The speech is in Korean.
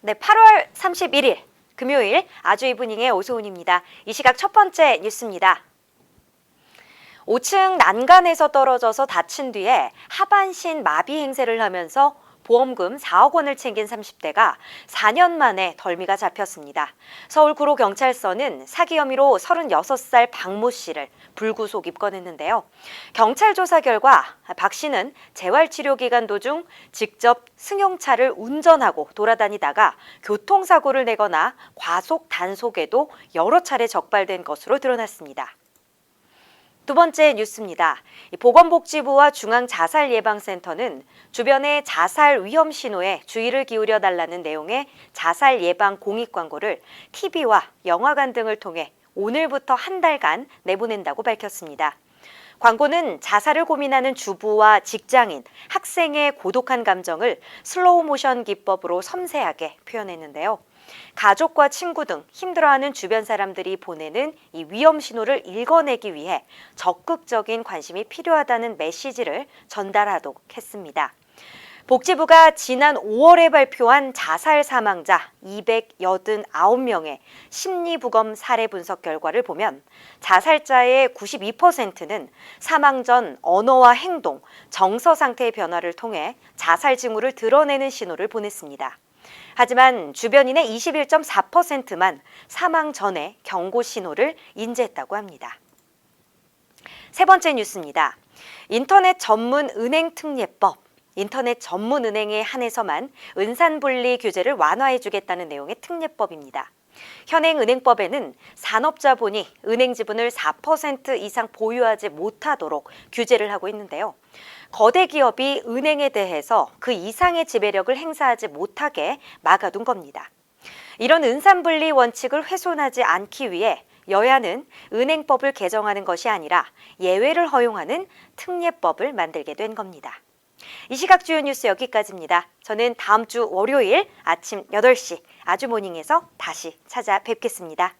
네, 8월 31일 금요일 아주 이브닝의 오소은입니다. 이 시각 첫 번째 뉴스입니다. 5층 난간에서 떨어져서 다친 뒤에 하반신 마비 행세를 하면서 보험금 4억 원을 챙긴 30대가 4년 만에 덜미가 잡혔습니다. 서울구로경찰서는 사기 혐의로 36살 박모 씨를 불구속 입건했는데요. 경찰 조사 결과 박 씨는 재활치료 기간 도중 직접 승용차를 운전하고 돌아다니다가 교통사고를 내거나 과속 단속에도 여러 차례 적발된 것으로 드러났습니다. 두 번째 뉴스입니다. 이 보건복지부와 중앙자살예방센터는 주변의 자살 위험 신호에 주의를 기울여 달라는 내용의 자살 예방 공익 광고를 TV와 영화관 등을 통해 오늘부터 한 달간 내보낸다고 밝혔습니다. 광고는 자살을 고민하는 주부와 직장인, 학생의 고독한 감정을 슬로우 모션 기법으로 섬세하게 표현했는데요. 가족과 친구 등 힘들어하는 주변 사람들이 보내는 이 위험 신호를 읽어내기 위해 적극적인 관심이 필요하다는 메시지를 전달하도록 했습니다. 복지부가 지난 5월에 발표한 자살 사망자 289명의 심리부검 사례 분석 결과를 보면 자살자의 92%는 사망 전 언어와 행동, 정서 상태의 변화를 통해 자살 징후를 드러내는 신호를 보냈습니다. 하지만 주변인의 21.4%만 사망 전에 경고 신호를 인지했다고 합니다. 세 번째 뉴스입니다. 인터넷 전문 은행 특례법. 인터넷 전문 은행에 한해서만 은산분리 규제를 완화해 주겠다는 내용의 특례법입니다. 현행 은행법에는 산업자본이 은행 지분을 4% 이상 보유하지 못하도록 규제를 하고 있는데요. 거대 기업이 은행에 대해서 그 이상의 지배력을 행사하지 못하게 막아둔 겁니다. 이런 은산분리 원칙을 훼손하지 않기 위해 여야는 은행법을 개정하는 것이 아니라 예외를 허용하는 특례법을 만들게 된 겁니다. 이 시각 주요 뉴스 여기까지입니다. 저는 다음 주 월요일 아침 8시 아주모닝에서 다시 찾아뵙겠습니다.